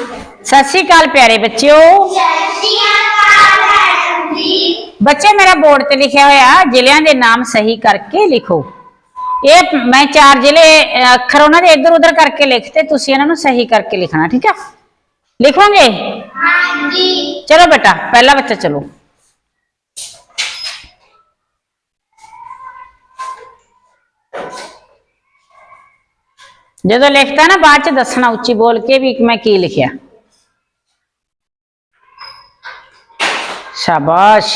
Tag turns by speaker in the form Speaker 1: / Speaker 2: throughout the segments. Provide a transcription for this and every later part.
Speaker 1: ਸਤਿ ਸ਼੍ਰੀ ਅਕਾਲ ਪਿਆਰੇ ਬੱਚਿਓ। ਬੱਚੇ ਮੇਰਾ ਬੋਰਡ ਤੇ ਲਿਖਿਆ ਹੋਇਆ ਜ਼ਿਲ੍ਹਿਆਂ ਦੇ ਨਾਮ ਸਹੀ ਕਰਕੇ ਲਿਖੋ। ਇਹ ਮੈਂ ਚਾਰ ਜ਼ਿਲ੍ਹੇ ਅੱਖਰ ਉਹਨਾਂ ਦੇ ਇੱਧਰ ਉੱਧਰ ਕਰਕੇ ਲਿਖਤੇ ਤੁਸੀਂ ਇਹਨਾਂ ਨੂੰ ਸਹੀ ਕਰਕੇ ਲਿਖਣਾ ਠੀਕ ਆ? ਲਿਖੋਗੇ? ਚਲੋ ਬੇਟਾ ਪਹਿਲਾ ਬੱਚਾ ਚਲੋ। ਜਦੋਂ ਲਿਖਤਾ ਨਾ ਬਾਅਦ ਚ ਦੱਸਣਾ ਉੱਚੀ ਬੋਲ ਕੇ ਵੀ ਮੈਂ ਕੀ ਲਿਖਿਆ। ਸ਼ਾਬਾਸ਼।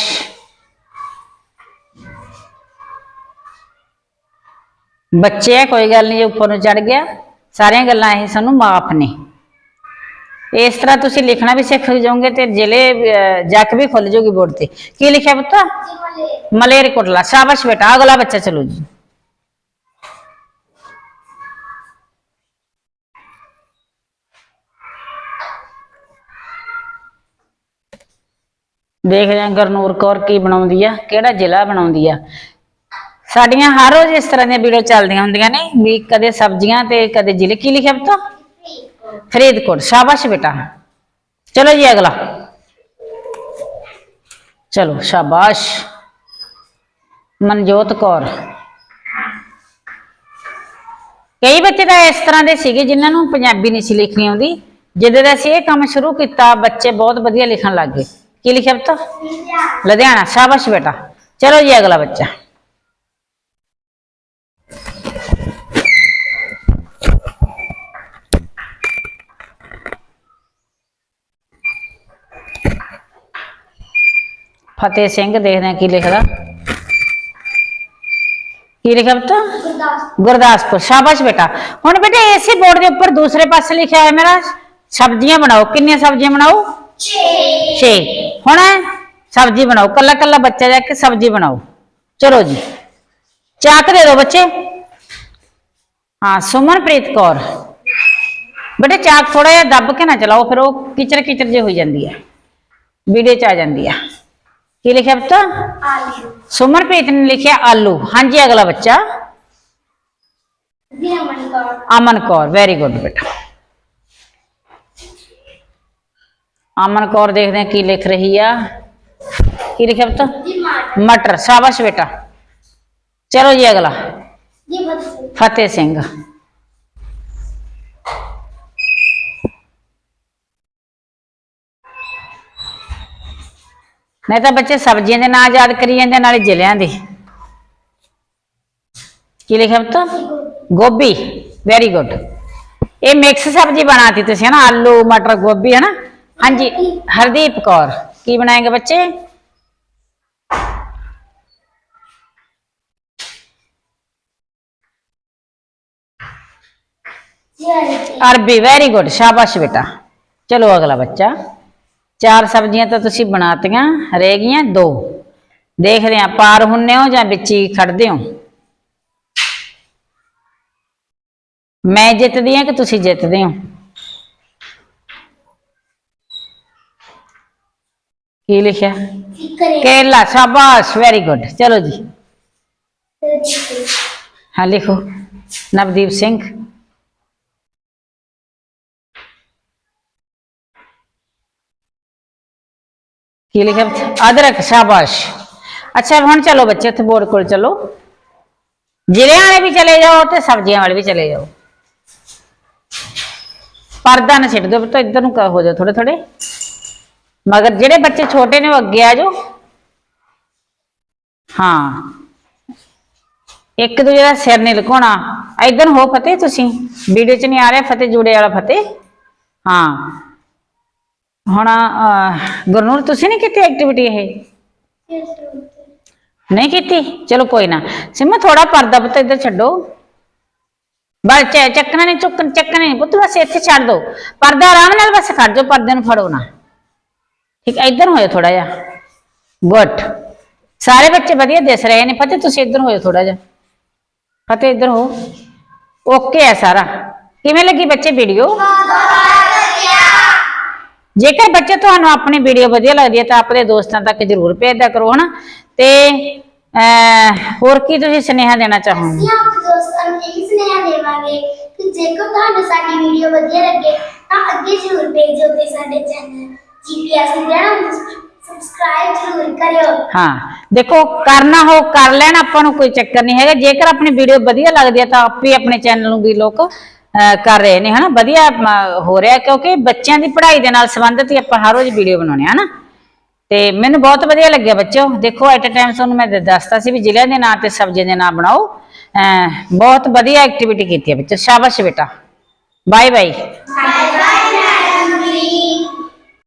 Speaker 1: ਬੱਚੇ ਆ ਕੋਈ ਗੱਲ ਨਹੀਂ ਜੇ ਉੱਪਰ ਨੂੰ ਚੜ ਗਿਆ ਸਾਰੀਆਂ ਗੱਲਾਂ ਇਹ ਸਾਨੂੰ ਮਾਫ ਨੇ। ਇਸ ਤਰ੍ਹਾਂ ਤੁਸੀਂ ਲਿਖਣਾ ਵੀ ਸਿੱਖ ਜਾਓਗੇ ਤੇ ਜ਼ਿਲ੍ਹੇ ਜੱਕ ਵੀ ਖੁੱਲ ਜਾਊਗੀ ਬੋਰਡ ਤੇ। ਕੀ ਲਿਖਿਆ ਪੁੱਤ? ਮਲੇਰ ਕੋਟਲਾ ਸ਼ਾਬਾਸ਼ ਬੇਟਾ ਅਗਲਾ ਬੱਚਾ ਚਲੋ ਜੀ। ਦੇਖਦੇ ਹਾਂ ਗੁਰਨੂਰ ਕੌਰ ਕੀ ਬਣਾਉਂਦੀ ਆ, ਕਿਹੜਾ ਜ਼ਿਲ੍ਹਾ ਬਣਾਉਂਦੀ ਆ। ਸਾਡੀਆਂ ਹਰ ਰੋਜ਼ ਇਸ ਤਰ੍ਹਾਂ ਦੀਆਂ ਵੀਡੀਓ ਚੱਲਦੀਆਂ ਹੁੰਦੀਆਂ ਨੇ ਵੀ ਕਦੇ ਸਬਜ਼ੀਆਂ ਤੇ ਕਦੇ ਜ਼ਿਲ੍ਹੇ, ਕੀ ਲਿਖਿਆ ਪਤਾ? ਫਰੀਦਕੋਟ, ਸ਼ਾਬਾਸ਼ ਬੇਟਾ। ਚਲੋ ਜੀ ਅਗਲਾ। ਚਲੋ, ਸ਼ਾਬਾਸ਼। ਮਨਜੋਤ ਕੌਰ। ਕਈ ਬੱਚੇ ਤਾਂ ਇਸ ਤਰ੍ਹਾਂ ਦੇ ਸੀਗੇ ਜਿਨ੍ਹਾਂ ਨੂੰ ਪੰਜਾਬੀ ਨਹੀਂ ਸੀ ਲਿਖਣੀ ਆਉਂਦੀ। ਜਦੋਂ ਦਾ ਅਸੀਂ ਇਹ ਕੰਮ ਸ਼ੁਰੂ ਕੀਤਾ, ਬੱਚੇ ਬਹੁਤ ਵਧੀਆ ਲਿਖਣ ਲੱਗ ਗਏ। ਕੀ ਲਿਖਿਆ ਪਤਾ? ਲੁਧਿਆਣਾ ਸ਼ਾਬਾਸ਼ ਬੇਟਾ। ਚਲੋ ਜੀ ਅਗਲਾ ਬੱਚਾ। ਫਤਿਹ ਸਿੰਘ ਦੇਖਦੇ ਹਾਂ ਕੀ ਲਿਖਦਾ। ਕੀ ਲਿਖਿਆ ਬਤਾ ਗੁਰਦਾਸਪੁਰ। ਸ਼ਾਬਾਸ਼ ਬੇਟਾ। ਹੁਣ ਬੇਟਾ ਇਸੇ ਬੋਰਡ ਦੇ ਉੱਪਰ ਦੂਸਰੇ ਪਾਸੇ ਲਿਖਿਆ ਹੈ ਮੇਰਾ ਸਬਜ਼ੀਆਂ ਬਣਾਓ। ਕਿੰਨੀਆਂ ਸਬਜ਼ੀਆਂ ਬਣਾਓ? 6 ਹੁਣ ਸਬਜ਼ੀ ਬਣਾਓ ਕੱਲਾ ਕੱਲਾ ਬੱਚਾ ਜਾ ਕੇ ਸਬਜ਼ੀ ਬਣਾਓ। ਚਲੋ ਜੀ ਚਾਕ ਦੇ ਦਿਓ ਬੱਚੇ। ਹਾਂ ਸੁਮਨਪ੍ਰੀਤ ਕੌਰ। ਬੇਟੇ ਚਾਕ ਥੋੜਾ ਜਿਹਾ ਦੱਬ ਕੇ ਨਾ ਚਲਾਓ ਫਿਰ ਉਹ ਕਿਚਰ ਕਿਚਰ ਜੇ ਹੋਈ ਜਾਂਦੀ ਹੈ। ਵੀਡੀਓ ਚ ਆ ਜਾਂਦੀ ਆ ਕੀ ਲਿਖਿਆ ਬਤਾ ਸੁਮਨਪ੍ਰੀਤ ਨੇ ਲਿਖਿਆ ਆਲੂ। ਹਾਂਜੀ ਅਗਲਾ ਬੱਚਾ। ਅਮਨ ਕੌਰ। ਵੈਰੀ ਗੁੱਡ ਬੇਟਾ। ਅਮਨ ਕੌਰ ਦੇਖਦੇ ਹਾਂ ਕੀ ਲਿਖ ਰਹੀ ਆ। ਕੀ ਲਿਖਿਆ ਬਤਾ ਮਟਰ। ਸ਼ਾਬਾਸ਼ ਬੇਟਾ। ਚਲੋ ਜੀ ਅਗਲਾ। ਫਤਿਹ ਸਿੰਘ। ਨਹੀਂ ਤਾਂ ਬੱਚੇ ਸਬਜ਼ੀਆਂ ਦੇ ਨਾਂ ਯਾਦ ਕਰੀ ਜਾਂਦੇ ਨਾਲੇ ਜ਼ਿਲ੍ਹਿਆਂ ਦੇ। ਕੀ ਲਿਖਿਆ ਬਤਾ ਗੋਭੀ। ਵੈਰੀ ਗੁੱਡ ਇਹ ਮਿਕਸ ਸਬਜ਼ੀ ਬਣਾਤੀ ਤੁਸੀਂ ਹਨਾ ਆਲੂ ਮਟਰ ਗੋਭੀ ਹਨਾ? ਹਾਂਜੀ, ਹਰਦੀਪ ਕੌਰ, ਕੀ ਬਣਾਏਗੇ ਬੱਚੇ? ਅਰਬੀ ਵੈਰੀ ਗੁੱਡ ਸ਼ਾਬਾਸ਼ ਬੇਟਾ। ਚਲੋ ਅਗਲਾ ਬੱਚਾ। ਚਾਰ ਸਬਜ਼ੀਆਂ ਤਾਂ ਤੁਸੀਂ ਬਣਾਤੀਆਂ, ਰਹਿ ਗਈਆਂ ਦੋ। ਦੇਖਦੇ ਹਾਂ, ਪਾਰ ਹੁੰਨੇ ਹੋ ਜਾਂ ਵਿੱਚ ਹੀ ਖੜਦੇ ਹੋ? ਮੈਂ ਜਿੱਤਦੀ ਹਾਂ ਕਿ ਤੁਸੀਂ ਜਿੱਤਦੇ ਹੋ? ਕੀ ਲਿਖਿਆ? ਕੇਲਾ ਸ਼ਾਬਾਸ਼ ਵੈਰੀ ਗੁੱਡ ਚਲੋ ਜੀ। ਹਾਂ ਲਿਖੋ। ਨਵਦੀਪ ਸਿੰਘ। ਕੀ ਲਿਖਿਆ? ਅਦਰਕ ਸ਼ਾਬਾਸ਼। ਅੱਛਾ ਹੁਣ ਚਲੋ ਬੱਚੇ ਇੱਥੇ ਬੋਰਡ ਕੋਲ ਚਲੋ। ਜ਼ਿਲ੍ਹਿਆਂ ਵਾਲੇ ਵੀ ਚਲੇ ਜਾਓ ਤੇ ਸਬਜ਼ੀਆਂ ਵਾਲੇ ਵੀ ਚਲੇ ਜਾਓ। ਪਰਦਾ ਨਾ ਛੱਡ ਦਿਓ ਪੁੱਤ ਇੱਧਰ ਨੂੰ ਹੋ ਜਾਓ ਥੋੜੇ ਥੋੜੇ ਮਗਰ ਜਿਹੜੇ ਬੱਚੇ ਛੋਟੇ ਨੇ ਉਹ ਅੱਗੇ ਆ ਜਾਓ। ਹਾਂ। ਇੱਕ ਦੂਜੇ ਦਾ ਸਿਰ ਨਹੀਂ ਲੁਕਾਉਣਾ। ਇੱਧਰ ਹੋ ਫਤਿਹ ਤੁਸੀਂ। ਵੀਡੀਓ 'ਚ ਨਹੀਂ ਆ ਰਿਹਾ ਫਤਿਹ ਜੂੜੇ ਵਾਲਾ ਫਤਿਹ। ਹਾਂ। ਹੁਣ ਅਹ, ਗੁਰਨੂਰ ਤੁਸੀਂ ਨਹੀਂ ਕੀਤੀ ਐਕਟੀਵਿਟੀ ਇਹ? ਨਹੀਂ ਕੀਤੀ? ਚਲੋ ਕੋਈ ਨਾ। ਸਿਮਾ ਥੋੜਾ ਪਰਦਾ ਪੁੱਤ ਇੱਧਰ ਛੱਡੋ। ਬਸ ਚੱਕਣਾ ਨਹੀਂ ਚੁੱਕਣ ਚੱਕਣਾ ਨਹੀਂ। ਪੁੱਤ ਬਸ ਇੱਥੇ ਛੱਡ ਦੋ। ਪਰਦਾ ਆਰਾਮ ਨਾਲ ਬਸ ਕੱਢ ਜੋ ਪਰਦੇ ਨੂੰ ਫੜੋ ਨਾ। ਠੀਕ ਹੈ, ਇੱਧਰ ਹੋਇਓ ਥੋੜਾ ਜਿਹਾ। ਗੁੱਡ ਸਾਰੇ ਬੱਚੇ ਵਧੀਆ ਦਿਸ ਰਹੇ ਨੇ ਫਤਿਹ ਤੁਸੀਂ ਇੱਧਰ ਹੋਇਓ ਥੋੜਾ ਜਿਹਾ। ਫਤਿਹ ਇੱਧਰ ਹੋ। ਓਕੇ ਹੈ ਸਾਰਾ। ਕਿਵੇਂ ਲੱਗੀ ਬੱਚੇ ਵੀਡੀਓ? ਜੇਕਰ ਬੱਚੇ ਤੁਹਾਨੂੰ ਆਪਣੀ ਵੀਡੀਓ ਵਧੀਆ ਲੱਗਦੀ ਹੈ ਤਾਂ ਆਪਣੇ ਦੋਸਤਾਂ ਤੱਕ ਜਰੂਰ ਭੇਜਦਾ ਕਰੋ ਹਨਾ? ਤੇ ਹੋਰ ਕੀ ਤੁਸੀਂ ਸੁਨੇਹਾ ਦੇਣਾ ਚਾਹੋਗੇ?
Speaker 2: ਅਸੀਂ ਆਪਣੇ ਦੋਸਤਾਂ ਨੂੰ ਇਹ ਸੁਨੇਹਾ ਦੇਵਾਂਗੇ ਕਿ ਜੇਕਰ ਤੁਹਾਨੂੰ ਸਾਡੀ ਵੀਡੀਓ ਵਧੀਆ ਲੱਗੇ ਤਾਂ ਅੱਗੇ ਜ਼ਰੂਰ ਭੇਜਿਆ ਸਾਡੇ ਚੈਨਲ। ਜੀਪੀਐਸ ਇੰਡੀਆ ਨੂੰ ਸਬਸਕ੍ਰਾਈਬ ਜ਼ਰੂਰ ਕਰਿਓ।
Speaker 1: ਹਾਂ ਦੇਖੋ ਕਰਨਾ ਹੋ ਕਰ ਲੈਣ ਆਪਾਂ ਨੂੰ ਕੋਈ ਚੱਕਰ ਨਹੀਂ ਹੈਗਾ। ਜੇਕਰ ਆਪਣੀ ਵੀਡੀਓ ਵਧੀਆ ਲੱਗਦੀ ਹੈ ਤਾਂ ਆਪੇ ਆਪਣੇ ਚੈਨਲ ਨੂੰ ਵੀ ਲੋਕ ਅਹ, ਕਰ ਰਹੇ ਨੇ ਹਨਾ? ਵਧੀਆ ਅਮ, ਹੋ ਰਿਹਾ ਕਿਉਂਕਿ ਬੱਚਿਆਂ ਦੀ ਪੜ੍ਹਾਈ ਦੇ ਨਾਲ ਸੰਬੰਧਿਤ ਹੀ ਆਪਾਂ ਹਰ ਰੋਜ਼ ਵੀਡੀਓ ਬਣਾਉਣੇ ਹਨਾ? ਤੇ ਮੈਨੂੰ ਬਹੁਤ ਵਧੀਆ ਲੱਗਿਆ ਬੱਚਿਓ। ਦੇਖੋ ਐਟ ਅ ਟਾਈਮ ਤੁਹਾਨੂੰ ਮੈਂ ਦ- ਦੱਸਤਾ ਸੀ ਵੀ ਜ਼ਿਲ੍ਹਿਆਂ ਦੇ ਨਾਂ ਤੇ ਸਬਜ਼ੀਆਂ ਦੇ ਨਾਂ ਬਣਾਓ। ਅਹ, ਬਹੁਤ ਵਧੀਆ ਐਕਟੀਵਿਟੀ ਕੀਤੀ ਹੈ ਬੱਚੋ ਸ਼ਾਬਾਸ਼ ਬੇਟਾ। Bye bye
Speaker 2: bye